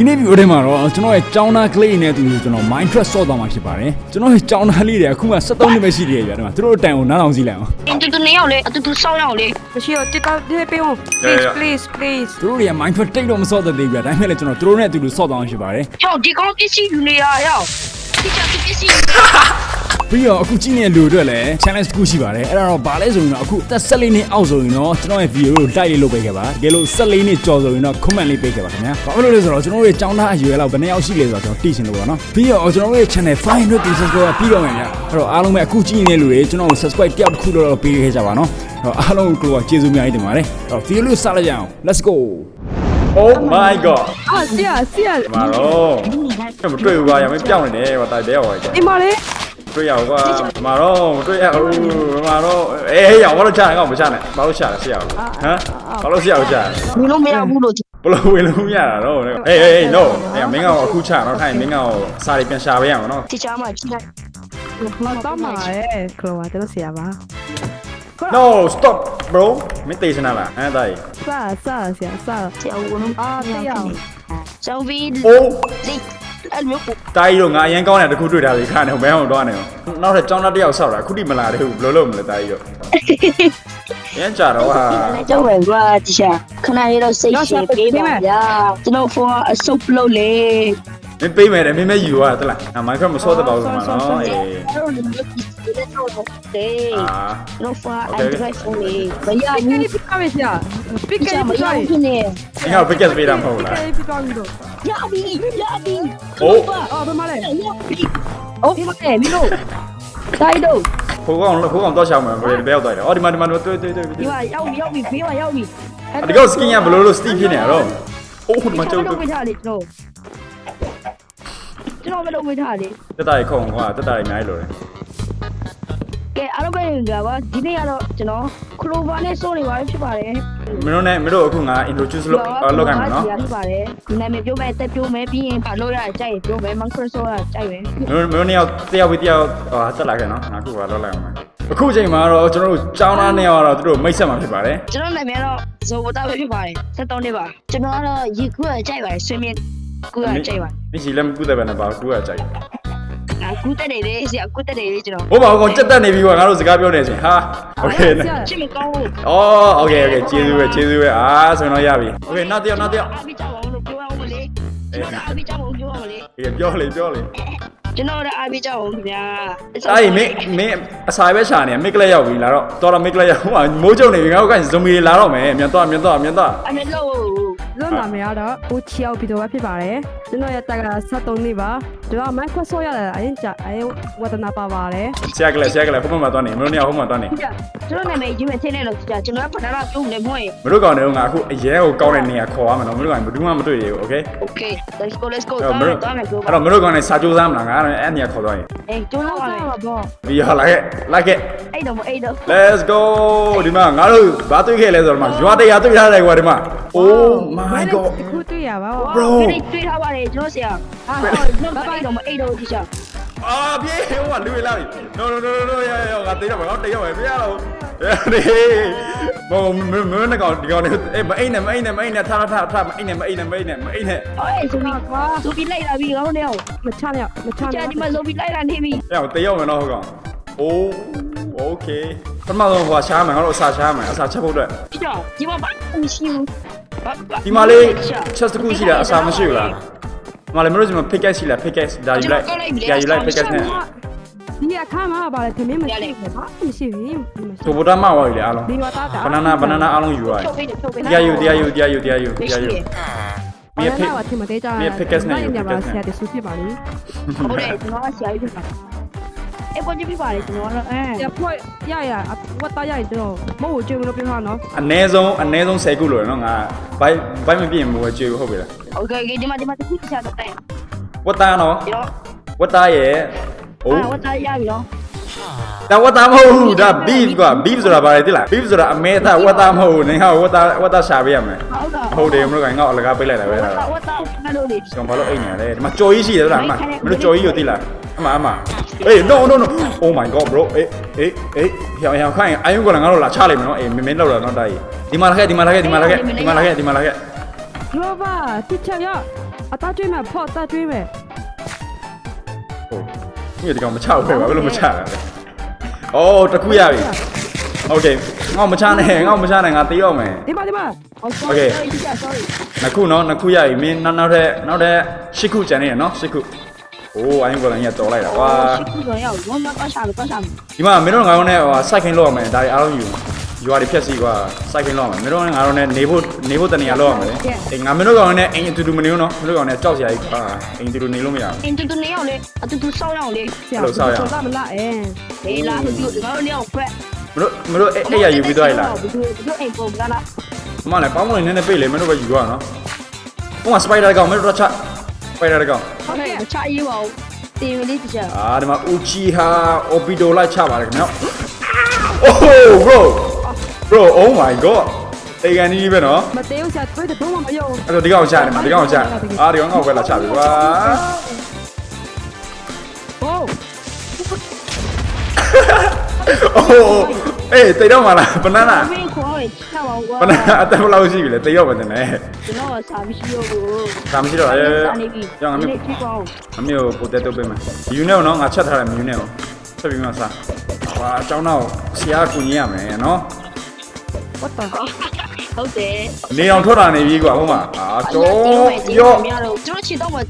ဒီနေ့ဗီဒီယိုထဲမှာတော့ကျွန်တော်ရဲ့ចောင်းသားကလေးနဲ့သူကျွန်တော် Minecraft ဆော့သွားမှာဖြစ်ပါတယ်ကျွန်တော်ရဲ့ចောင်းသားလေးတွေအခုမှ73နှစ်ပဲရှိသေးတယ်ဗျာဒီမှာသူတို့အတန်ကိုနားထောင်စီလိုက်အောင်အတူတူနေရောက်လေအတူတူစောင်းရောက်လေမရှိတော့တစ်ကောက်တစ်ပေးအောင် Yeah, yeah. please please please သူတို့တွေက Minecraft တိတ်တော့မဆော့တတ်သေးဘူးဗျာဒါပေမဲ့လည်းကျွန်တော်သူတို့နဲ့အတူတူဆော့သွားအောင်ဖြစ်ပါတယ်ဟောဒီကောင်ပစ္စည်းယူနေရရောက်ဒီချာပစ္စည်း ပြီးတော့အခုကြည့်နေတဲ့လူတွေအတွက်လည်း challenge တစ်ခုရှိပါတယ်အဲ့ဒါတော့ဘာလဲဆိုရင်တော့အခုသက်14နှစ်အောက်ဆိုရင်တော့ကျွန်တော်ရဲ့ video ကို like လေးလုပ်ပေးခဲ့ပါတကယ်လို့14နှစ်ကျော်ဆိုရင်တော့ comment လေးပေးခဲ့ပါခင်ဗျာဘာလို့လဲဆိုတော့ကျွန်တော်တို့ရဲ့ចောင်းသားအရွယ်လောက်ဘယ်နှစ်ယောက်ရှိလဲဆိုတော့ကျွန်တော်သိချင်လို့ပါနော်ပြီးတော့ကျွန်တော်တို့ရဲ့ channel 500 subscribe ပြီးတော့မယ်ဗျာအဲ့တော့အားလုံးပဲအခုကြည့်နေတဲ့လူတွေကျွန်တော်ကို subscribe တယောက်တစ်ခုတော့ပေးခဲ့ကြပါနော်အဲ့တော့အားလုံးကိုကျေးဇူးအများကြီးတင်ပါတယ်အဲ့တော့ video လေးစလိုက်ကြအောင် let's go Oh my god အာဆရာဆရာမာတော့မတွေ့ဘူးကွာရမပြောင်းနေတယ်ကွာတိုင်တဲရောကွာဒီမလေး တွေ့ရကွာမာတော့မတွေ့ရဘူးမာတော့အေးရောဘာလို့ချတယ်ကောင်မချနဲ့ဘာလို့ချလဲဆရာဟမ်ဘာလို့ဆရာကိုချတယ်ဘူးလို့မရဘူးလို့ဘလို့ဝင်လို့ရတာတော့အေးအေးအေး no အေးမင်းကောင်အခုချတော့ထိုင်မင်းကောင်စာရီပြန်ရှာပေးရမှာနော်ဒီချာမှာကြည့်လိုက်မတော့မှာလေခလိုဝါတော့ဆရာပါ no stop bro မင်းတေးစနာလားဟမ်တိုင်စစဆရာစဆရာဦးလုံးအာတရားဆောင်းပြီး အိုးဒီအဲ့မျိုးကိုတိုင်တော့ငါအရင်ကောင်းတယ်တခုတွေ့တာလေခါနေဘယ်အောင်တော့နေအောင်နောက်ထပ်ចောင်းသားတစ်ယောက်ဆောက်တာအခုထိမလာသေးဘူးဘယ်လိုလုပ်မလဲတိုင်တော့ရမ်းကြတော့ဟာကျောင်းဝင်ကွာဒီချာခဏလေးတော့စိတ်ရှည်ပေးပါဗျာကျွန်တော်ဖုန်းကအဆုပ်လို့လေ မင်းပေးမယ်တယ်မင်းမဲယူရသလားအမိုက်ခမဆော့တဲ့ပေါ့ဆိုမှာနော်အေးအဲ့တော့ဒီမျိုးဒီတဲ့တော့တဲ့အာကျွန်တော်ဖုန်းအဲ့ဒီဖုန်းလေးမရအဲ့ဘူးဒီပြပါမယ်ဆရာပစ်ဒီကချာယ်မပြရပါဘူးဖြစ်နေအင်္ဂါဘက်ကက်ပေးတာမဟုတ်လားပြပါပြီးတော့ရပြီရပြီအိုးအော်ဘယ်မှာလဲရပြီအိုးဒီမှာလေမင်းတို့တိုင်းတော့ခိုးကောင်ခိုးကောင်တော့ရှောင်းမယ်ဘယ်ဘယ်ရောက်သွားတယ်အော်ဒီမှာဒီမှာတွေ့တွေ့တွေ့ဒီမှာရောက်ပြီရောက်ပြီဖေးမှာရောက်ပြီဒီကောင်စကင်ကဘယ်လိုလိုစတီးဖြစ်နေရတော့အိုးဒီမှာကျုပ်တော့ဝေးထားလေ ကျွန်တော်ကျွန်တော်မလုပ်ဝေးထားလေတက်တာရခုံကွာတက်တာရအများကြီးလိုတယ်ကဲအားလုံးပဲကြပါဒီနေ့ကတော့ကျွန်တော်ခလိုဗာနဲ့စိုးနေပါဖြစ်ပါတယ်မင်းတို့နဲ့မင်းတို့အခုငါ introduce လုပ်လုပ်ခိုင်းမယ်နော်ဖြစ်ပါတယ်နာမည်ပြောမယ်တက်ပြောမယ်ပြီးရင်ဘာလို့ရကြိုက်ပြောမယ်မန်ခရဆိုရကြိုက်မယ်မင်းတို့မင်းတို့နှစ်ယောက်တယောက်ပြီးတယောက်ဟာတက်လာခဲ့နော်ငါအခုကလောက်လိုက်အောင်မယ်အခုချိန်မှာတော့ကျွန်တော်တို့ចောင်းသားနှစ်ယောက်ကတော့သူတို့မိတ်ဆက်မှာဖြစ်ပါတယ်ကျွန်တော်နာမည်တော့ဇောဝတာပဲဖြစ်ပါတယ်73နှစ်ပါကျွန်တော်ကတော့ရေကူးရကြိုက်ပါတယ်ဆွေးမြင့် ကူးရကြိုက်ပါ မင်းကြီးလည်းမကူတဲ့ပဲနဲ့ပါကူရကြိုက် ငါကူးတက်နေတယ်ဆရာကူးတက်နေတယ်ကျွန်တော် ဟိုပါကောင်ကြက်တက်နေပြီကွာငါတို့စကားပြောနေချင်းဟာโอเค ချစ်မကောင်းဘူး အော်โอเคโอเคကျေးဇူးပဲကျေးဇူးပဲအာဆိုရင်တော့ရပြီโอเคနောက်တစ်ယောက်နောက်တစ်ယောက် အားပြီးကြအောင်လို့ပြောအောင်မလေးကျွန်တော်အားပြီးကြအောင်ပြောအောင်မလေး အေးပြောလေပြောလေ ကျွန်တော်လည်းအားပေးကြအောင်ခင်ဗျာ အဲ့မင်းမင်းအစာပဲရှာနေမိတ်ကလေးရောက်ပြီလာတော့တော်တော်မိတ်ကလေးရောက်ဟိုမိုးကြုံနေပြီငါတို့ကဇွန်မီတွေလာတော့မယ်မြန်တော့မြန်တော့မြန်တော့ အမေလို့ လွန်နာမည်ကတော့ဦးချီအောင်ပြီးတော့ဖြစ်ပါတယ်ကျွန်တော်ရတက်က73နှစ်ပါ ကျွန်တော် Microsoft ရလာတာအရင်ကြအရင်ဝတနာပါပါတယ်ဆရာကလည်းဆရာကလည်းဟိုဘက်မှာသွားနေမလို့နေရာဟိုဘက်မှာသွားနေကျွန်တော်နာမည်ယူမချင်းနဲ့လို့ကြာကျွန်တော်ကဘာသာတော့ပြုံးနေမွေးမလို့ကောင်းတယ်ငါအခုအရဲကိုကောင်းတဲ့နေရာခေါ်ရမယ်နော်မလို့ကောင်းဘူးမှမတွေ့ရဘူး okay okay let's go let's go တော့မလို့ကောင်းတယ်အဲ့တော့မလို့ကောင်းတယ်စာကြိုးစားမလားငါအဲ့အဲ့နေရာခေါ်သွားရင်အေးကြိုးစားပါဘောပြီးရလာခဲ့လာခဲ့အဲ့တော့မအဲ့တော့ let's go ဒီမှာငါတို့ဘာတွေ့ခဲ့လဲဆိုတော့မှရွာတရားတွေ့ထားတယ်ကွာဒီမှာ oh my god ခုတွေ့ရပါဘော bro တွေ့ထားပါတယ်ကျွန်တော်ဆရာဟာဘာန်တော်အဲ့တော့မအဲ့တော့ဒီချာအာပြေဟိုကလူရလာပြီ no no no no ရရငါတေးတော့ငါတေးတော့ပဲပြရတော့ဒီဘောမမမကောင်ဒီကောင်နေအေးမအိမ်နဲ့မအိမ်နဲ့မအိမ်နဲ့ထားထားထားမအိမ်နဲ့မအိမ်နဲ့မအိမ်နဲ့မအိမ်နဲ့အေးဆိုပြီးဆိုပြီးလိုက်လာပြီကောင်းနေအောင်မချနဲ့မချကြာနဲ့ဒီမှာဆိုပြီးလိုက်လာနေပြီ။အဲ့တော့တေးရောက်မယ်နော်ဟုတ်ကောင်။ Oh okay ။ပထမဆုံးဟိုရှားမယ်ငါတို့အစာရှားမယ်အစာချက်ဖို့အတွက်ဒီတော့ဒီမှာဘာမရှိဘူးဒီမှာလေး chest တစ်ခုရှိတာအစာမရှိဘူးလား။ဒီ မှာလေမတို့ဒီမှာ pickaxe ရှိလား pickaxe ဒါယူလိုက်။ဒါယူလိုက် pickaxe နဲ့ဒီအခါမှာပါလေသမင်းမရှိဘူးဘာမရှိဘူးမရှိဆိုဗတာမဝါယူလေအားလုံးဒီဝတာတာ။ banana banana အားလုံးယူရတယ်ထုတ်ပေးတယ်ထုတ်ပေး။တရားယူတရားယူတရားယူတရားယူတရားယူဘာ။မြေလဲ pick ဝတင်မသေးကြမြေ pickaxe နဲ့ယူညမှာ pickaxe ဆရာနဲ့တဆူဖြစ်ပါလိဟုတ်တယ်ကျွန်တော်ကဆရာကြီးဖြစ်တာအဲ့ပေါ်ကြည့်ပြပါလေကျွန်တော်ကတော့အဲရဖွဲ့ရရဝတ်တာရတော့မဟုတ်ကြွေးမလို့ပြောနော်အနည်းဆုံးအနည်းဆုံး10ခုလို့ရနော်ငါဘိုက်ဘိုက်မပြ Okay okay ဒီမှာဒီမှာတစ်ခုချတော့တယ်ဝတ်သားနော်ပြီးတော့ဝတ်သားရဲ့ဟုအာတ်ဝတ်သားရပြီနော်ဒါဝတ်သားမဟုတ်ဘူးဒါ beef ကွာ beef ဆိုတာဘာလဲသိလား beef ဆိုတာအမဲသားဝတ်သားမဟုတ်ဘူးနင်ဟာဝတ်သားဝတ်သားရှာပေးရမယ်ဟုတ်တာဟုတ်တယ်မလို့ကငါ့ကိုအလကားပေးလိုက်တာပဲဝဒါတ်သားဝတ်သားငါတို့လေကျွန်တော်ဘာလို့အိတ်နေရလဲဒီမှာကြော်ကြီးရှိတယ်ဟုတ်လားအမမင်းတို့ကြော်ကြီးကိုသိလားအမအမအေး no no no oh my god bro အေးအေးအေးဟောင်ဟောင်ခိုင်းအယုံကလည်းငါတို့လာချလိုက်မယ်နော်အေးမင်းမင်းလောက်လာနော်တာကြီးဒီမှာလာခဲ့ဒီမှာလာခဲ့ဒီမှာလာခဲ့ဒီမှာလာခဲ့ဒီမှာလာခဲ့ 萝卜，你跳呀！啊，大追嘛，跑大追呗。ဟုတ်ညဒီကောင်မချဘူးခဲ့ပါဘယ်လိုမချတာလဲအော်တကူရပြီโอเคငေါမချနဲ့ငေါမချနဲ့ငါတေးရောက်မယ်ဒီပါဒီပါโอเค sorry နှစ်ခုเนาะနှစ်ခုရပြီမင်းနောက်နောက်ထပ်နောက်ထပ်ရှစ်ခုကျန်နေရเนาะရှစ်ခုโอ้ไอ้คนเนี่ยตอไล่ล่ะว่ะชิคกี้พายอ่ะวนมาก็ชาก็ชาဒီမှာမင်းတို့ငါတို့နဲ့ဟိုစိုက်ခင်းလောက်ရမယ်ဒါတွေအားလုံးယူ ရတွေဖြက်စီကွာစိုက်ခင်လောက်ရမယ်မင်းတို့နဲ့ငါတို့နဲ့နေဖို့နေဖို့တနေရာလောက်ရမယ်လေအေးငါမင်းတို့ကောင်နဲ့အိမ်အတူတူမနေဘူးနော်မင်းတို့ကောင်နဲ့ကြောက်စရာကြီးကွာအိမ်အတူတူနေလို့မရဘူးအင်တူတူနေရောက်လေအတူတူစောင်းရောက်လေဆရာဘယ်လိုဆောက်ရအောင်လာမလားအဲဟေးလာသူတို့ငါတို့နေအောင်ခွက်မင်းတို့မင်းတို့အဲ့အဲ့ရယူပြီးသွားရလားဘယ်လိုဘယ်လိုအိမ်ပုံလားလားအမလည်းကောင်းမွန်နေနေပြေးလေမင်းတို့ပဲယူရနော်ဟိုမှာစပိုက်ဒါကောင်မင်းတို့တော့ချစပိုက်ဒါကောင်ဟုတ်ကဲ့မချရေးပါဘူးတင်လေး teacher အာဒီမှာ Uchiha Obito လိုက်ချပါတယ်ခင်ဗျာ Oh bro bro oh my god တေကန်ကြီးပဲနော်မသေးဘူးဆရာတွေးတဲ့ဘုံမမယုံအဲ့တော့ဒီကောင်ချတယ်မှာဒီကောင်ချအာဒီကောင်ငေါ့ပဲလာချပြီကွာဟိုးအိုးအေးတေတော့မလားဘနာနာမင်းခေါ်ရချပါဘူးကွာဘနာအတက်ဘယ်လောက်ရှိပြီလဲတေတော့မတင်နဲ့ကျွန်တော်စာမရှိတော့ဘူးဒါမရှိတော့ရဲရောင်းငါမမျိုးင်းကြည့်ပါဦးအမျိုးပိုတက်တော့ပေးမယ်ယူနေတော့ငါချက်ထားတယ်မြူနေတော့ချက်ပြီးမှစားဟာအကြောင်းတော့ဆရာကူညီရမယ်နော် what the ဟုတ်တယ်နေအောင်ထွက်တာနေပြီကွာဟုတ်မှာအာတော့ရောမရတော့ကျွန်တော်ချစ်တော့မငါ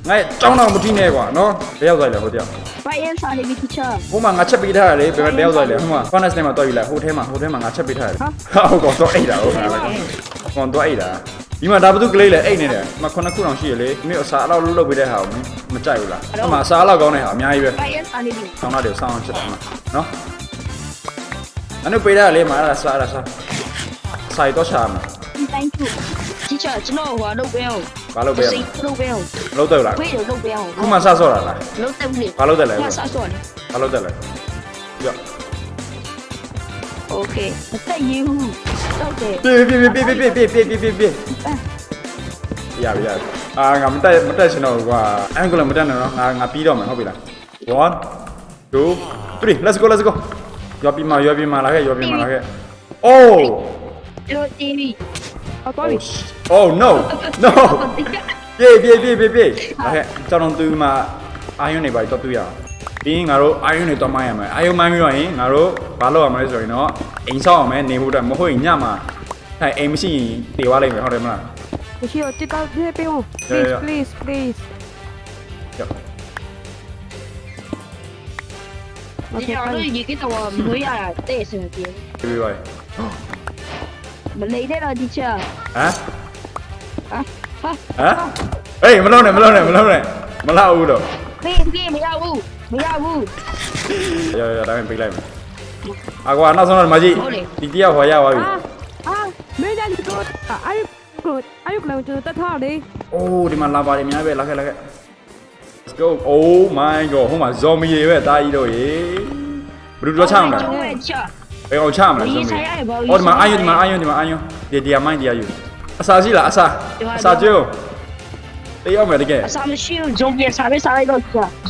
ကြောင်းတော့မကြည့်နဲ့ကွာနော်ဘယ်ရောက်သွားလဲဟိုတယောက်ဘိုင်ယန်စာနေပြီ teacher ဟိုမှာငါချက်ပေးထားရတယ်ဘယ်ဘယ်ရောက်သွားလဲဟိုမှာ furnace ထဲမှာတွားယူလိုက်ဟိုထဲမှာဟိုထဲမှာငါချက်ပေးထားရတယ်ဟုတ်ကောတော့အိတ်တာဟုတ်ငါလည်းကွန်တော့အိတ်တာဒီမှာဒါဘာသူကလေးလဲအိတ်နေတယ်ဒီမှာခုနှစ်ခုတောင်ရှိရလေမြို့အစားအလောက်လုတ်ပေးတဲ့ဟာကိုမကြိုက်ဘူးလားဟိုမှာအစားအလောက်ကောင်းတဲ့ဟာအများကြီးပဲဘိုင်ယန်စာနေပြီဆောင်းလာတယ်ဆောင်းအောင်ချက်တယ်မှာနော်အနုပေးရလေမှာအဲ့ဒါစားအဲ့ဒါစား ဆိုင်တော့ရှာမှာ thank you teacher ကျွန်တော်ဟိုလုပ်ပေးအောင်ဘာလုပ်ပေးရစိတ်လုပ်ပေးအောင်မလုပ်တော့လားဝေးလုပ်ပေးအောင်ခုမှစဆော့တာလားလုပ်တယ်ဘူးလေဘာလုပ်တယ်လဲငါစဆော့နေဘာလုပ်တယ်လဲကြော okay အသက်ရည်ဟူတော့တယ်ပြေးပြေးပြေးပြေးပြေးပြေးပြေးပြေးပြေးရပြီရပြီအာငါမတက်မတက်ရှင်တော့ကွာအန်ကလမတက်နဲ့နော်ငါငါပြီးတော့မယ်ဟုတ်ပြီလား1 2 3 let's go let's go ရောပြီးမှရောပြီးမှလာခဲ့ရောပြီးမှလာခဲ့ oh ကျွန်တော် TV ဟောတော်ပြီ oh no no ပြေးပြေးပြေးပြေးပြေးလာခဲ့ကျွန်တော်သူမှအာယုန်နေပါတော့တူရအောင်ပြီးရင်ငါတို့အာယုန်နေတော့မှရမယ်အာယုန်မှန်းပြီးတော့ရင်ငါတို့ဘာလုပ်ရမလဲဆိုရင်တော့အိမ်ဆောက်အောင်မယ်နေဖို့အတွက်မဟုတ်ရင်ညမှာအဲအိမ်မရှိရင်တေသွားလိုက်မယ်ဟုတ်တယ်မလား မရှိတော့တစ်တောက်ပြေးပေးဦး Yeah, yeah. please please please ကြောက်ဒီကြောင်ရေကတော့မွေးရတာတဲ့စင်ပြေ ပြေးပါမ လေးတဲ့တော့ teacher ဟမ်ဟာဟာဟမ်အေးမလုံးနဲ့မလုံးနဲ့မလုံးနဲ့မလာဘူးတော့ဖေးဖေးမရဘူးမရဘူး ရရဒါမှပြေးလိုက်မယ်အကွာနောက်ဆုံးတော့မကြီးဟုတ်လေ ဒီတရားဟောရပါပြီအာအာမင်းကြီးတို့အာယုကိုအာယုကလည်းကျွန်တော်တတ်ထားလေအိုးဒီမှာလာပါတယ်အများပဲလာခဲ့လာခဲ့ Let's go oh my god ဟိုမှာ zombie တွေပဲတားကြီးတို့ရေဘယ်လိုတော့ချမ်းမလဲကျွန်တော်ချ ဘယ်အောင်ချမလဲရေး zombie ဆိုင်ရပါဘူးအော်ဒီမှာအာယုဒီမှာအာယုဒီမှာအာယုဒီဒီယာမိုင်းဒီယာယူအစာရှိလားအစာဒီမှာအစာကျိုးတေးရောက်မယ်တကယ်အစာမရှိဘူးဂျုံပြေစားပေးစားလိုက်တော့ကြာဦး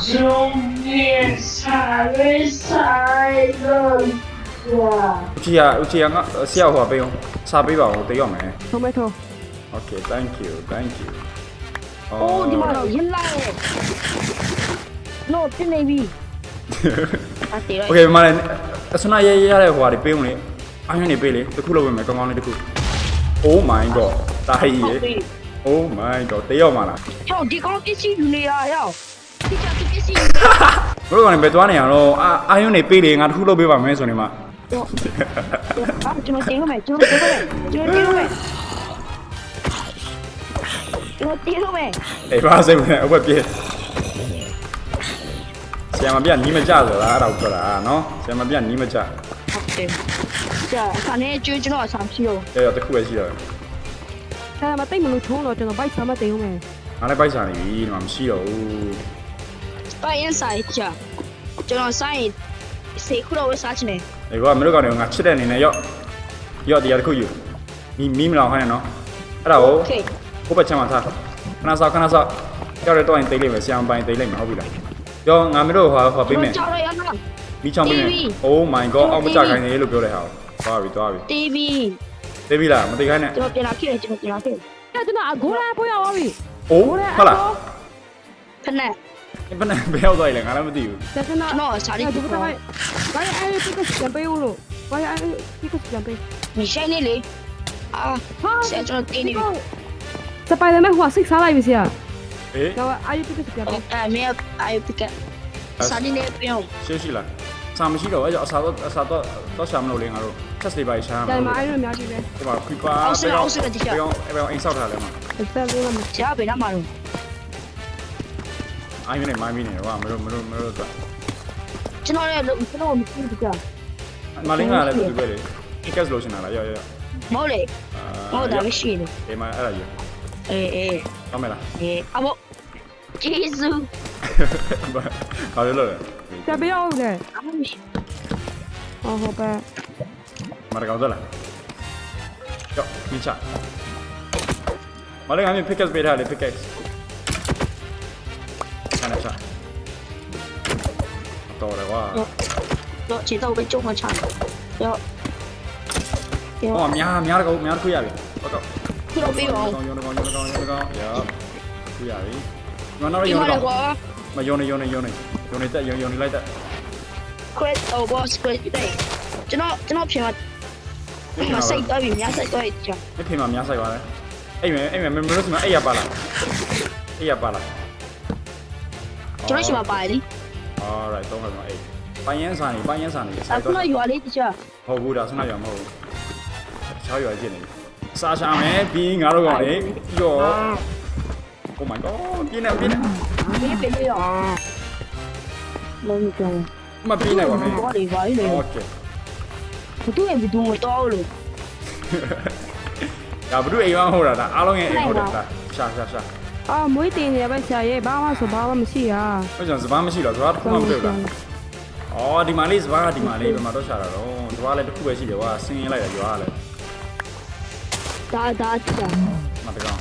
ချီယာဦးချီယာငါဆရာဟောပေးအောင်စာပေးပါဦးတေးရောက်မယ်ထုံးမဲထုံး Okay thank you thank you အိုးဒီမှာတော့ရင်လာရဲ့ no တင်နေပြီအတေး โอเคမမလည်းအစနာရရရတဲ့ဟိုဟာတွေပေးဦးလေအာယုန်နေပေးလေတစ်ခုလုပ်ပေးမယ်ကောင်းကောင်းလေးတစ်ခု Oh my god တာဟီရေ Oh my god တေးရောက်မှာလား ဟောဒီကောင်ပစ္စည်းယူနေရရောက်ဒီချာပစ္စည်းယူ ဘယ်လိုကနေပဲသွားနေရတော့အာအာယုန်နေပေးလေငါတစ်ခုလုပ်ပေးပါမယ်ဆိုနေမှာ တော့အာကျွန်တော်တင်လို့မယ်ကျွန်တော်တင်လို့မယ်ကျွန်တော်တင်လို့မယ်ကျွန်တော်တင်လို့မယ် အေးပါစိတ်ဝင်အဝက်ပြေး ဆရာမပြနီးမကြဆိုတာအဲ့ဒါကိုပြောတာနော်ဆရာမပြနီးမကြဟုတ်တယ်။ကြာခါနေကျွေးကျွန်တော်အဆောင်ဖြစ်ရောကြောက်တစ်ခုပဲရှိတော့တယ်။ဒါမှတိတ်မလို့ထုံးတော့ကျွန်တော်ဘိုက်ဆာမတင်ဦးမယ်ငါလည်းပိုက်စားနေပြီဒီမှာမရှိတော့ဘူး။ပိုင်ရင်ဆိုင်ကြာကျွန်တော်ဆိုင်စေခုတော့ဝယ်စားချင်တယ်ဒီကောမင်းတို့ကောင်တွေကငါချစ်တဲ့အနေနဲ့ရော့ရော့တရားတစ်ခုယူမီမီမလောင်ဟဲ့နော်အဲ့ဒါကို။ Okay ။ကိုယ့်ဘက်ချမ်းမှာထားခဏစောက်ခဏစောက်ကြောက်ရတော့ရင်တိတ်လိုက်မယ်ဆရာမပိုင်တိတ်လိုက်မယ်ဟုတ်ပြီလား ရောငါမင်းတို့ဟောဟောပေးမယ် ကြောက်ရရနာ မီချောင်းပေးမယ် Oh my god အောက်မကြခိုင်းနေလို့ပြောတဲ့ဟာကိုသွားပြီသွားပြီ TV သိပြီလားမသိခိုင်းနဲ့ ကျွန်တော်ပြန်လာခဲ့တယ်ကျွန်တော်ပြန်လာခဲ့တယ် ။ကျွန်တော်အဂိုးလာပို့ရပါပြီ အိုးဟုတ်လား ဖက်နဲ့ ဘယ်နဲ့ဘယ်ရောက်သွားလဲငါလည်းမသိဘူး 在这呢 ကျွန်。တော်စာရီ 哎， ပြ 怎么 တော့ 在？我也哎，这个奖杯我了，我也哎，这个奖杯。 မဆိုင်နေလေအာ 哈， ဆရာကျွန်တော်တင်းနေပြီ 这摆的麦花谁啥来没事啊？ ¿Eh? No, hay un pique que A mí hay un pique. Salí de peón. Sí, sí, la. စာမရှိတော့အဲ့ကြောင့်အစာတော့အစာတော့တော့ရှာမလို့လေငါတို့ test တွေပါရှာမှာတယ်မအဲ့လိုအများကြီးပဲဒီမှာ creeper ပြောင်းပြောင်းပြောင်းအိမ်ဆောက်ထားလဲမှာတစ်သက်လေးမချဘယ်နဲ့မှာတော့အိုင်းမနေမိုင်းမနေတော့မလို့မလို့မလို့တော့ကျွန်တော်ရဲ့ကျွန်တော်မကြည့်ဘူးကြာမလင်းကလည်းတူတူပဲလေ tickets လို့ရှင်းလာရောရောမဟုတ်လေဟုတ်တယ်မရှိဘူးဒီမှာအဲ့ဒါကြီး အေးအေးဟုတ်မလားအေးအမကျေးဇူးဘာလို့လဲတပည့်အောင်လေအမရှိဟောဟောပဲမရကောက်သလားကြောက်မိချမလေးကမင်း pickaxe ပေးထားလေ pickaxe ခဏချတော်တယ်ကွာတော့ခြေတော့ပဲကျုံမချတော့ရောဟောများများတော့များတစ်ခုရပြီဟုတ်တော့ တော့ပြီးပါအောင်ကောင်းရောကောင်းရောကောင်းရောကောင်းရောခွေရပြီငါတော့ဒီရောမှာကောလည်းင်းကွာမယုံနေယုံနေယုံနေယုံနေတက်ယုံယုံနေလိုက်တက် quit oh boss quit တဲ့ကျွန်တော်ကျွန်တော်ပြင်မှာမစိတ်တော့ပြီများစိတ်တော့ကြာမဖေမှာများဆိုင်ပါလေအဲ့မယ်အဲ့မယ်မမလို့ဒီမှာအဲ့ရပါလားအဲ့ရပါလားကျွန်တော်ရှိမှာပါတယ် alright တော့မှာအဲ့ပိုင်းရန်စာနေပိုင်းရန်စာနေအဆိုင်ခုတော့နရွာလေးတခြားဟုတ်ဘူးဒါဆွမ်းရမဟုတ်ဘူးချောက်ရွာကျင်နေ စားရှာမယ်ပြီးငါတို့ကောင်လေပြီးတော့ Oh my god ပြင်းနေပြင်းနေဒီပြင်းနေရောလုံးကြောင်မပြင်းနိုင်ပါနဲ့ ဘောလေးပါလေ Okay ဘသူ့ရဲ့ဘသူ့ကိုတော့လို့ဒါဘုရုအိမ်မဟုတ်တာဒါအားလုံးရဲ့အိမ်ဟုတ်တာဒါရှာရှာရှာအာမွေးတင်နေရပဲဆရာရဲ့ဘာမှဆိုဘာမှမရှိဟာဟိုကြောင့်စပားမရှိတော့စပားတစ်ခုမှမတွေ့ဘူးလားအော်ဒီမာလေးစပားကဒီမာလေးဘယ်မှာတော့ရှာတာတော့စပားလည်းတစ်ခုပဲရှိတယ်ကွာဆင်းရင်လိုက်တယ်ကြွားလည်း ဒါဒါချာမတကောင်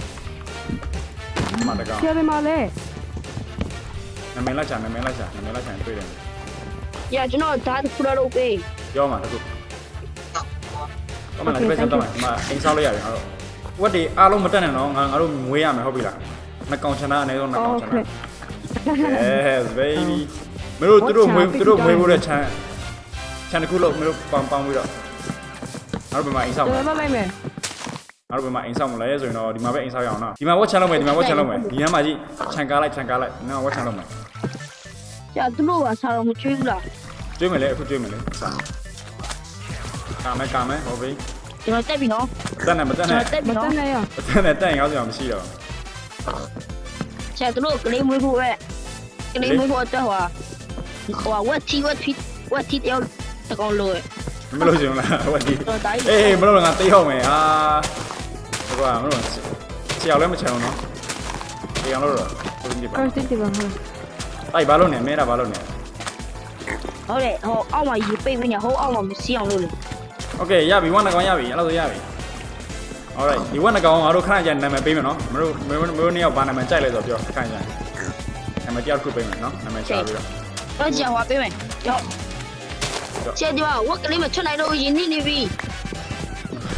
မတကောင်ဆရာမလဲနမလိုက်ချာနမလိုက်ချာနမလိုက်ချာတွေ့တယ်ရကျွန်တော်ဒါတစ်ခုတော့လုပ်ပေးပြောမှာတခုအမှန်တရားပဲဆက်တော့မှာအင်းစားလို့ရတယ်ငါတို့ဝတ်တွေအားလုံးမတက်နဲ့နော်ငါငါတို့ငွေရမယ်ဟုတ်ပြီလားနှကောင်ချနာအနည်းဆုံးနှကောင်ချနာ Yes baby မင်းတို့တို့ငွေတို့ငွေဖို့တဲ့ချမ်းချမ်းတစ်ခုလို့မင်းတို့ပန်ပန်ပြီးတော့ငါတို့ဘယ်မှာအင်းစားမလဲဘယ်မှာလိုက်မယ် တို့ဘယ်မှာအိမ်ဆောက်မလဲဆိုရင်တော့ဒီမှာပဲအိမ်ဆောက်ရအောင်နော်ဒီမှာဝက်ချန်လုပ်မယ်ဒီမှာဝက်ချန်လုပ်မယ်ဒီညမှာကြည့်ချန်ကားလိုက်ချန်ကားလိုက်နော်ဝက်ချန်လုပ်မယ်ကြာသူတို့ကဆောက်တော့မကျွေးဘူးလားကျွေးမယ်လေအခုကျွေးမယ်လေဆောက်ကာမဲကာမဲဟောပြီကျွန်တော်တက်ပြီနော်တက်နေမတက်နေတက်ပြီနော်တက်နေရတက်နေတက်ရင်ရောက်ကြအောင်မရှိတော့ချက်တို့ကလေးမွေးဖို့ပဲကလေးမွေးဖို့တော့ဟောဟောဝက်တီဝက်တီဝက်တီတောက်တကောင်လို့မလို့ရှင်လားဝက်တီအေးမလို့ငါတေးဟုတ်မယ်ဟာ ကွာမလို့ဆရာလည်းမချန်အောင်နော်ဒီအောင်လို့တော့သူကြည့်ပါကောင်းစစ်တယ်ပါမဟုတ်တိုက်ဘာလို့နေမဲတာဘာလို့နေဟုတ်တယ်ဟိုအောက်မှာရေပိတ်ပြီးညဟိုအောက်မှာမစီအောင်လို့လေโอเคရပြီဝက်နှကောင်ရပြီအဲ့လိုဆိုရပြီ alright ဒီဝက်နှကောင်ငါတို့ခဏကြာနာမည်ပေးမယ်နော်မတို့မတို့နှစ်ယောက်ဘာနာမည်ကြိုက်လဲဆိုတော့ပြောခဏကြာနာမည်တယောက်ခုပေးမယ်နော်နာမည်ချပြီးတော့တော့ကြာဟွာပေးမယ်တော့ကျဲဒီဝက်ကလေးမထွက်နိုင်တော့ရင်းနေနေပြီ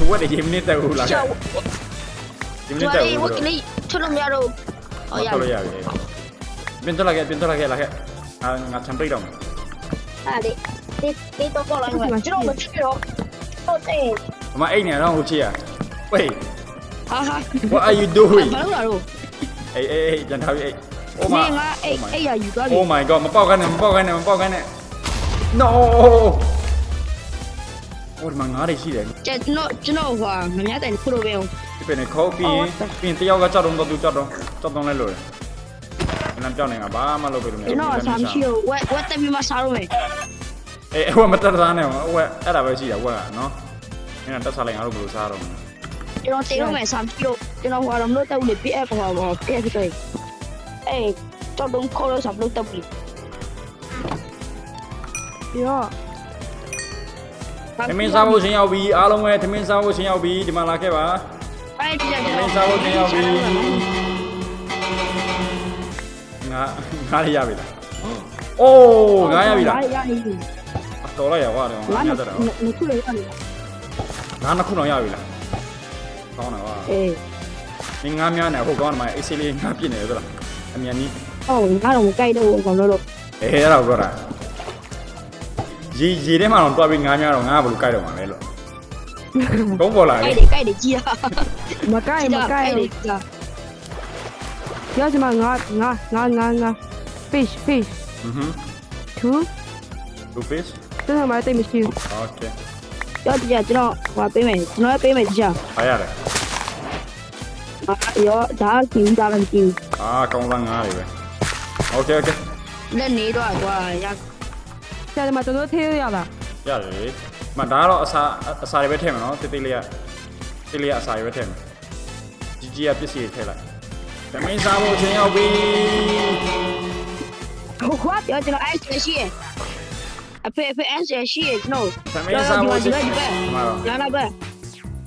ဝက်ရေမနစ်တက်ဘူးလား ဆရာရေမနဒီစ်တက်လေးဘူးဝက်ကလေးထွက်လို့မရတော့ဟောရဟုတ်လို့ရပြီပြင်တော့လာခဲ့ပြင်တော့လာခဲ့လာခဲ့အာငါချမ်ပိတ်တော့မယ်အဲ့ဒီဒီဒီတော့ပေါ်လာမယ်ကျွန်တော်မထွက်တော့ဟုတ်တယ်အမအိတ်နေတော့ဟိုချီရ wait ဟာဟာ what are you doing ဘာလို့လာတော့အေးအေးအေးကြံထားပြီအေး oh နေ my ငါအဲ့အဲ့ရယူသွားပြီ oh my god မပေါက်ခိုင်းနဲ့မပေါက်ခိုင်းနဲ့မပေါက်ခိုင်းနဲ့ no ဟိုဒီမှာငါးတွေရှိတယ်ကျကျွန်တော်ကျွန်တော်ဟွာငများတိုင်ခုလိုပဲအောင် ဒီပင်နဲ့ခေါက်ပြီးပြင်တယောက်ကကြောက်တော့တော့သူကြောက်တော့ကြောက်တော့လဲလို့တယ်။လမ်းကြောက်နေငါဘာမှလုပ်ပြလို့မရကျွန်တော်ဆာမရှိတော့ဝက်ဝက်တက်ပြီးမှစားတော့မယ်အေးဟိုမတက်သားနဲ့ဟိုအဲ့ဒါပဲရှိတာဟိုကနော်။အဲ့ဒါတက်စားလိုက်ငါတို့ဘယ်လိုစားတော့မလဲကျွန်တော်တေတော့မယ်ဆာမရှိတော့ကျွန်တော်ဟွာတော့မလို့တက်ဘူးလေပြက်ဟွာဟောပြက်ပြီးတော့အေးတော့တော့ခေါ်လို့ဆာမလို့တက်ဘူး哟，။သမင်းစားဖို့ရှင်ရောက်ပြီအားလုံးပဲသမင်းစားဖို့ရှင်ရောက်ပြီဒီမှာလာခဲ့ပါ အဲ့ဒီက။သမင်းစားဖို့ရှင်ရောက်ပြီ။ငါငါရရပြီလား။အိုးငါရပြီလားရရပြီ။တော်လိုက်ရပါတော့ငါငါမရတတ်တာမခုလေရတယ်။ငါနှစ်ခုတော့ရပြီလား။ကောင်းတယ်ကွာအေးမင်းငါးများနေဟိုကောင်းတယ်မအေးဆေးလေးငါပြစ်နေတယ်လားအမြန်ကြီးဟုတ်ငါတော့မကြိုက်တော့ဘူးကောင်လို့လို့အေးအဲ့ဒါကိုပြောတာရေရေထဲမှာတော့တွားပြီးငါးများတော့ငါကဘယ်လိုကြိုက်တော့မှာလဲ Đúng vô lại. Cây để cái để chia. Mà cái mà cây. Nhớ cho mà ngon ngon ngon ngon ngon. Fish fish. Ừ Two. Two fish. Tôi thằng mày tìm mình chịu. Ok. nó ti ya chino wa nó me chino pe me ya. Ayare. Yo ta ki ta lan ki. À công lăng ai vậy? Ok ok. Lên ní rồi qua ya. Cha mà tôi thiếu rồi à? Ya rồi. မဒါကတော့အစာအစာတွေပဲထည့်မယ်နော်တိတိလေးကတိလေးကအစာတွေပဲထည့်မယ်ကြီးကြီးကပစ္စည်းတွေထည့်လိုက်ဓမင်းစားဖို့ချိန်ရောက်ပြီဟုတ်ကွာပြောကျွန်တော်အဲ့ချက်ရှိရအဖေအဖေအဲ့ချက်ရှိရကျွန်တော်ဓမင်းစားဖို့ချိန်ရောက်ပြီလာလာပဲ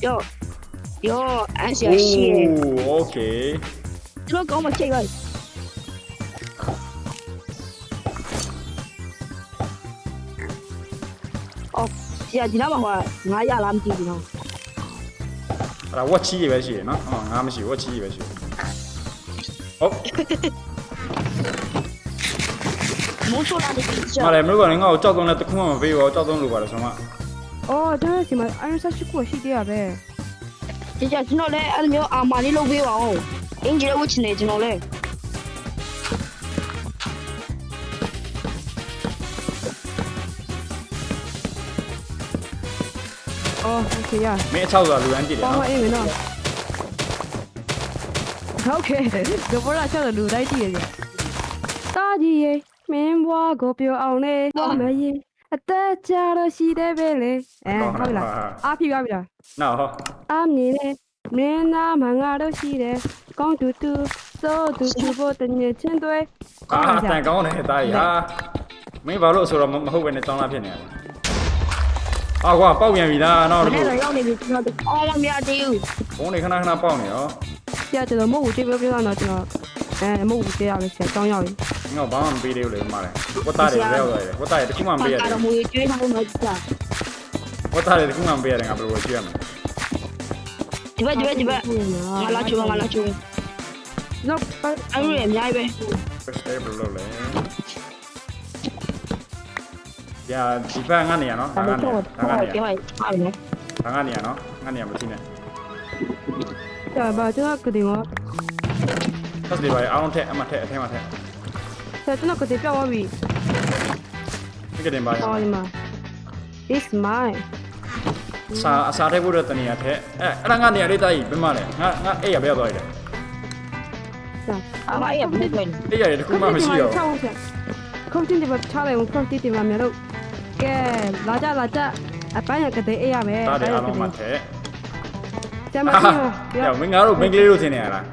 ယောယောအဲ့ချက်ရှိရโอเคကျွန်တော်ကောင်းမချိန်ရောက် ဒီကဒီနားမှာဟိုငါရလားမသိဘူးနော်အဲ့ဒါဝက်ချီပဲရှိရနော်ဟောငါမရှိဝက်ချီပဲရှိဟုတ်မိုးချိုလာနေပြီကြာမလဲမလို့ကလည်းငါ့ကိုကြောက်သုံးလဲတခုမှမပေးပါဘူးကြောက်သုံးလိုပါတယ်ဆိုမှအော်ဒါစီမအရင်ဆက်ရှိကိုရှိသေးရပဲဒီကကျွန်တော်လည်းအဲ့လိုမျိုးအာမာလေးလုပ်ပေးပါဦးအင်ဂျီလေးဝှချနေကျွန်တော်လည်း โอเคอ่ะမင်းအချောက်ဆိုတာလူရန်ပြစ်တယ်ပေါ့နော်မအေးမနော်ဟုတ်ကဲ့ဒီပေါ်လာချက်လူလိုက်ကြည့်ရပြန်တာကြီးရေမင်းဘွားကိုပြောအောင်လေမရေအသက်ကြာတော့ရှိသေးပဲလေအဲဟုတ်လားအားဖြူရပြီလားနော်ဟုတ်အမနေလေမင်းသားမငါတို့ရှိတယ်ကောင်းတူတူစိုးတူတူဖို့တနေချင်းတွေအာတန်ကောင်းတယ်တာကြီးဟာမင်းဘာလို့ဆိုတော့မဟုတ်ပဲနဲ့တောင်းလာဖြစ်နေရတယ် အာကွာပေါက်ပြန်ပြီလားနောက်မတစ်နေ့ခုတော့ရောက်နေပြီကျွန်တော်အော်မမြသေးဘူးဘုံနေခဏခဏပေါက်နေရော။ပြကျွန်တော်မဟုတ်ဘူးကြည့်ပြောပြတော့ကျွန်တော်အဲမဟုတ်ဘူးကြည့်ရမယ်ဆရာတောင်းရပြီငါဘာမှမပေးသေးဘူးလေမလည်းဝတ်သားတွေလည်းရောက်သွားတယ်ဝတ်သားတွေတခုမှမပေးရကာဘူးတော့မူကျွေးထားလို့မဟုတ်ဘူးဝတ်သားတွေတခုမှမပေးရတယ်ငါဘယ်လိုကြည့်ရမလဲဒီဘက်ဒီဘက်ဒီဘက်ဟုတ်နော်ငါလာချိုးငါလာချိုးတော့အဲ့လိုရအများကြီးပဲ first day ဘယ်လိုလု ပ်လဲညာဒီဘက်ငါနေရနော်ဒါငါတော့နေတော့ငါနေပြောလိုက်ပါမယ်ငါနေရနော်ငါနေရမသိနဲ့ကျပါကျွန်တော်ကတိမော first day ပါအားလုံးထက်အမှထက်အထဲမှာထက်ဆရာကျွန်တော်ကတိပြောက်သွားပြီဒီကတင်ပါရဟောဒီမှာ is mine စာအစာထည့်ဖို့တဲ့တနေရာထက်အဲအဲ့ဒါငါနေရာလေးတာကြီးဘယ်မှလဲငါငါအဲ့ရဘယ်ရောက်သွားရလဲဆရာအမအဲ့ဘယ်လိုလဲအဲ့ရတယ်တခုမှမရှိတော့ချောင်းဆရာခုတ်တင်တယ်ထားတယ်ခုတ်တင်တယ်များလို့ ကဲလာကြလာကြအပန်းရကတိအေးရမယ်တားတယ်အားလုံးမှထက်ကျမဟာပြောမင်းငါတို့မင်းကလေးတို့ထင်နေရလား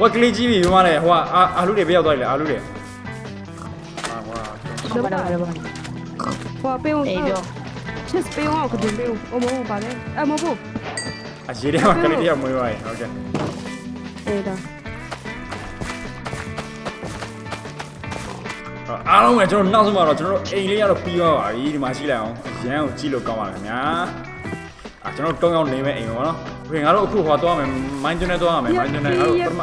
ဝက်ကလေးကြီးပြီဘယ်မှလဲဟိုကအာအာလူတွေဘယ်ရောက်သွားလဲအာလူတွေအာဝါဘာလဲဘာလဲဟောပေးအောင်အေးပြောချစ်ပေးအောင်ကတိပေးအောင်အမဟုတ်ပါနဲ့အမဟုတ်အရေးတွေကကလေးတယောက်မွေးသွားရင်ဟုတ်ကဲ့အေးဒါ အားလုံးကကျွန်တော်နောက်ဆုံးမှာတော့ကျွန်တော်အိမ်လေးကတော့ပြီးသွားပါပြီဒီမှာရှိလိုက်အောင်ရန်ကိုကြည့်လို့ကောင်းပါလားခင်ဗျာအာကျွန်တော်တုံးအောင်နေမဲ့အိမ်ပေါ့နော်ဘယ်ငါတို့အခုဟောသွားမယ်မိုင်းကျွန်းနဲ့သွားမယ်မိုင်းကျွန်းနဲ့ငါတို့ပထမ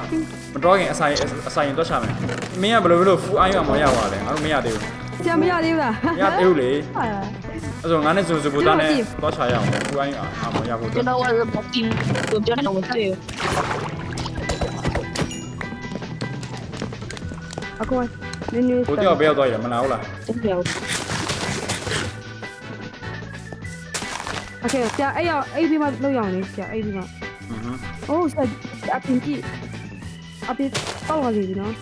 မတော်ခင်အဆိုင်အဆိုင်တော့ချမယ်မင်းကဘယ်လိုဘယ်လိုဖူးအိုင်းရမရပါလဲငါတို့မရသေးဘူးကျမရသေးဘူးလားမရသေးဘူးလေဟာအဲ့ဆိုငါနဲ့စုစုပူသားနဲ့တော့ချရအောင်ဖူးအိုင်းအာမရဖို့ကျွန်တော်ကဘောကင်းကိုပြောနေတော့မသိဘူးအကော နင်းနေ ကိုတယောက်ဘယ်ရောက်သွားရမလားဟုတ်လား ဟုတ်တယ် โอเคဆရာအဲ့ရောက်အဲ့ဒီမှာလောက်ရအောင်လေဆရာအဲ့ဒီမှာ อือฮึ အိုးဆရာအပြင်ကြည့်အပြင်ပေါ့ပါလိမ့်နော်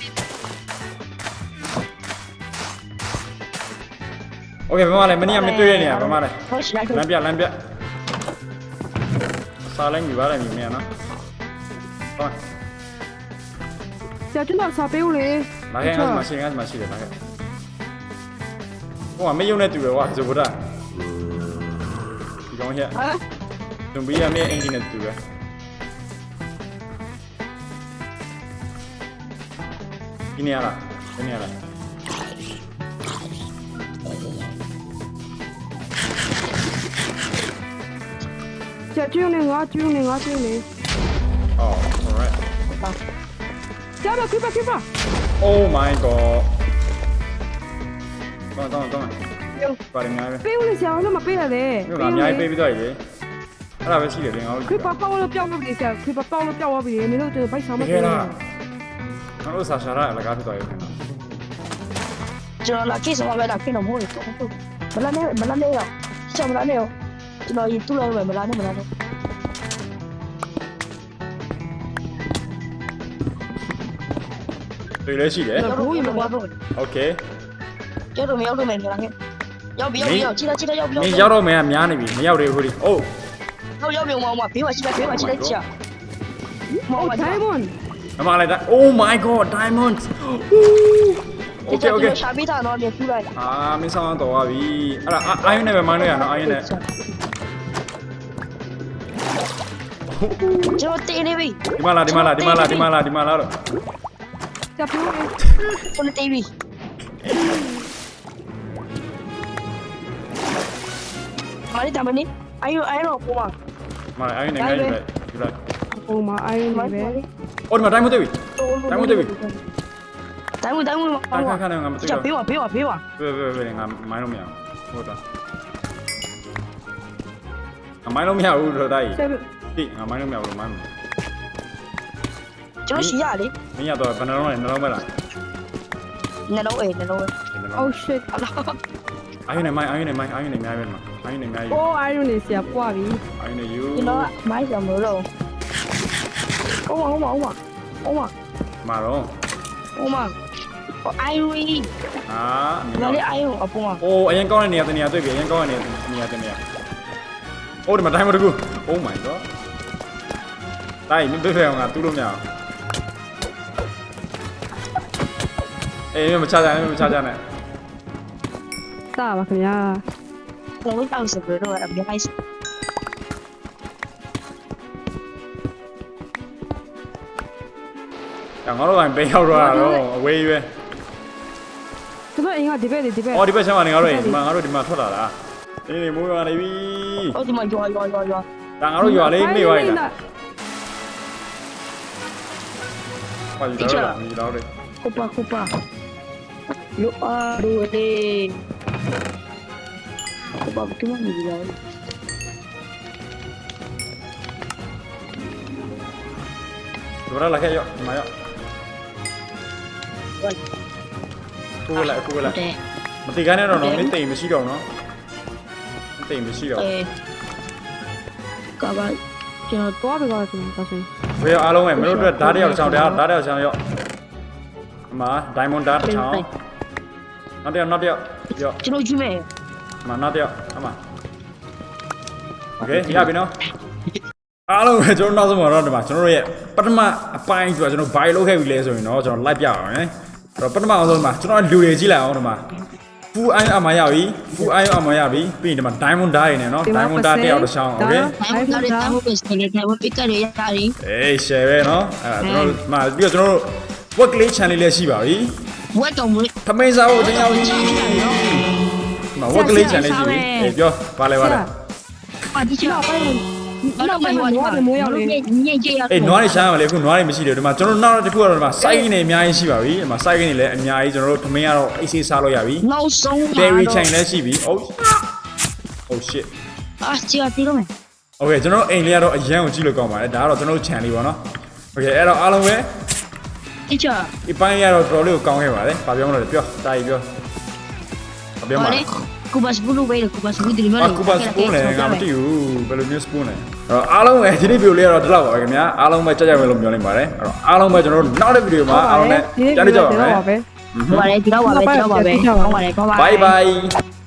โอเคဘယ်မှာလဲမနေ့ကမတွေ့ရနေရဘယ်မှာလဲ ဟုတ်ရှိလိုက် လမ်းပြလမ်းပြစားလိုက်ပြီပါလိုက်ပြီမင်းနော်ဟော ဆရာကျွန်တော်စာပေးဦးလေ လာခဲ့ငါ့မှာရှိငါ့မှာရှိတယ်လာခဲ့ဟိုကမယုံနဲ့တူတယ်ကွာဇိုဘဒဒီကောင်ရက်ဟာတွန်ဘီရမေအင်ဂျင်နဲ့တူတယ်ဒီနေရာလားဒီနေရာလားဆရာကျွန်းနေငါကျွန်းနေငါကျွန်းနေ Oh, alright. ကျော်တော့ creeper creeper Oh my god. Come on, come on, come on. ပါတယ်များပဲပေးဦးလေဆရာတော့မပေးရလေ။မြို့ကအများကြီးပေးပြီးတော့ရေ။အဲ့ဒါပဲရှိတယ်တင်အောင်။ creeper ပေါက်လို့ပြောင်းလို့ပြီဆရာ creeper ပေါက်လို့ပြောင်းသွားပြီမင်းတို့ဘိုက်ဆောင်မတကပေးယ်ဘူးလား။ငါတို့ဆာရှာရအလကားဖြစ်သွားရုံနဲ့နော်ကျွန်တော်လာကိစ္စမှာပဲလာကိတော့မဟုတ်ဘူးမလာနဲ့မလာနဲ့ရောချက်မလာနဲ့ရောကျွန်တော်ရင်တူလိုက်ပဲမလာနဲ့မလာနဲ့။ တွေ့လဲရှိတယ်ဘူးရင်မသွားဘူး။ Okay ကျတော့မရောက်တော့မယ်မလာနဲ့ရောက်ပြီရောက်ပြီရောက်ချီလာချီလာရောက်ပြီ။မင်းရောက်တော့မယ်ကများနေပြီ။မရောက်သေးဘူးဒီ။ Oh ရောက်ရောက်ပြီမောင်မဘေးမှာချီလာဘေးမှာချီလာချီလာမောင်ဟိုမ diamond အမလိုက်တာ Oh my god diamonds ။ Okay okay ရှာပေးတာတော့ပြန်ပြလိုက်အာမင်းဆောင်တော့သွားပြီ။အဲ့ဒါအာယုံနဲ့ပဲမိုင်းလို့ရနော်အာယုံနဲ့ကျွန်တော်တင်းနေပြီဒီမှာလာဒီမှာလာဒီမှာလာဒီမှာလာဒီမှာလာတော့ ဆရာပြောလေကျွန်တော်တင်းပြီမာရီတမနီအာယိုအာယိုပေါ်မှာမလာအာယုံနဲ့ငါယူလိုက်ယူလိုက်ဟိုမှာ iron မိုပဲင်း။အော်ဒီမှာတိုင်းမတွေ့ပြီတိုင်းဝင်တိုင်းဝင်တိုင်းဝင်။ခါခါ ကျွန်တော်ရှိရလေမင်းရတော့ဘယ်နှလုံးလဲနှလုံးပဲလားနှလုံးအေးနှလုံးဒီနှလုံး oh shit အာယုန်နဲ့မိုင်းအာယုန်နဲ့မိုင်းအာယုန်နဲ့အများပဲမှာအာယုန်နဲ့အများကြီး oh iron နေဆရာပွားပြီအာယုန်နဲ့ယူကျွန်တော်မိုင်းစံမလို့ဟုတ်ပါဟုတ်ပါဟုတ်ပါဟုတ်ပါမာတော့ဟုတ်ပါအိုင်ရီအာငါလေးအိုင်ရောအပေါ်မှာအိုးအရင်ကောင်းတဲ့နေရာတနေရာတွေ့ပြီအရင်ကောင်းတဲ့နေရာတနေရာအိုးဒီမှာတိုင်းမတကူ Oh my god တိုင်းမပြည့်ဖက်အောင်ငါတူးလို့မရအောင် အေးမချကြနဲ့မချကြနဲ့စပါခင်ဗျာလုံးတောက်စပယ်တော့အများကြီး။ငါတို့ကဘေးရောက်တော့တော့အဝေးရွယ်ကျွန်တော်အိမ်ကဒီဘက်ဒီဘက်။အော်ဒီဘက်ချမ်းပါနေငါတို့ဒီမှာငါတို့ဒီမှာထွက်လာတာ။အေးမိုးရွာနေပြီဟုတ်ဒီမှာရွာရွာရွာရွာ။ဒါငါတို့ရွာလေးမေ့သွားပြီလား။ဘာကြီးတော့မီတော့လေခုပါခုပါလူအားရူလေးခုပါကမ နေရအောင်။ဒီမှာလာခဲ့ရောဒီမှာရော။ကိုလာကိုလာတဲ့မတိကနဲ့တော့နော်မင်းတိမ်မရှိတော့နော်။မတိမ်မရှိတော့အဲကဘာကျွန်တော်တွားပြီကွာကျွန်တော်ဆိုရင်။ဘယ်အားလုံးပဲမင်း တို့အတွက်ဓာတ်တယောက်ချောင်းတရားဓာတ်တယောက်ချောင်းရော။အမဒိုင်မွန်ဓာတ်ချောင်း။နောက်တယောက်နောက်တယောက်ရော ကျွန်တော်ကြည့်မယ် အမနောက်တယောက်အမโอเคရပြီနော်အားလုံးပဲကျွန်တော်နောက်ဆုံးမှာတော့ဒီမှာကျွန်တော်တို့ရဲ့ပထမအပိုင်းဆိုတော့ကျွန်တော်ဘိုင်လုပ်ခဲ့ပြီလဲဆိုရင်တော့ကျွန်တော်လိုက်ပြအောင်နော်အဲ့တော့ပထမအောင်ဆုံးဒီမှာကျွန်တော်လူတွေကြည့်လိုက်အောင်ဒီမှာ full iron အမရပြီ full iron အမရပြီပြီးရင်ဒီမှာ diamond die နေနော် diamond die တယောက်တစ်ချောင်းโอเค တိုင်းမှာတိုင်းမှာပဲစနေတယ်ဝပိကရရရီ အေး share ပဲနော်အဲ့ဒါကျွန်တော်ဒီမှာပြီးတော့ကျွန်တော်တို့ work list channel လေးရှိပါပြီ ဝက်ကောင်မလေးထမင်းစားဖို့တင်ရောက်ပြီဒီမှာ work list channel ရှိပြီအေးပြောပါလဲပါလဲပါတီချာနောက်ပိုင်းမှာနွားတွေမိုးရောက်လေညင်ကြရအေးနွားတွေရှားရမလဲအခုနွားတွေမရှိတယ်ဒီမှာကျွန်တော်နောက်တစ်ခုကတော့ဒီမှာ site နေအများကြီးရှိပါပြီဒီမှာ site နေလည်းအများကြီးကျွန်တော်တို့ထမင်းကတော့အေးဆေးစားလို့ရပြီနောက်ဆုံး dairy chain လည်းရှိပြီ oh oh shit အာချာတီးတော့မယ် okay ကျွန်တော်တို့အိမ်လေးကတော့အရန်ကိုကြည့်လို့ကောင်းပါတယ်ဒါကတော့ကျွန်တော်တို့ channel လေးပေါ့နော် okay အဲ့တော့အားလုံးပဲ တီချာဒီပိုင်းရတော့တော်တော်လေးကိုကောင်းခဲ့ပါတယ်ဘာပြောမလဲပြောတာကြီးပြောဘာပြောမဘာလဲလဲကူဘတ်ဘူးလို့ပဲကူဘတ်ဘူးဒီလိုအာကူပါစပူးလဲငါမသိဘူးဘယ်လိုမျိုးစပူးလဲအဲ့တော့အားလုံးပဲဒီနေ့ဗီဒီယိုလေးကတော့ဒီလောက်ပါပဲခင်ဗျာအားလုံးပဲကြက်ကြက်ပဲလို့ပြောနေပါတယ်အဲ့တော့အားလုံးပဲကျွန်တော်တို့နောက်တဲ့ဗီဒီယိုမှာအားလုံးနဲ့ပြန်ကြည့်ကြပါမယ်ဘာလဲဒီတော့ပါပဲဒီတော့ပါပဲဟုတ်ပါတယ်ကောင်းပါ bye bye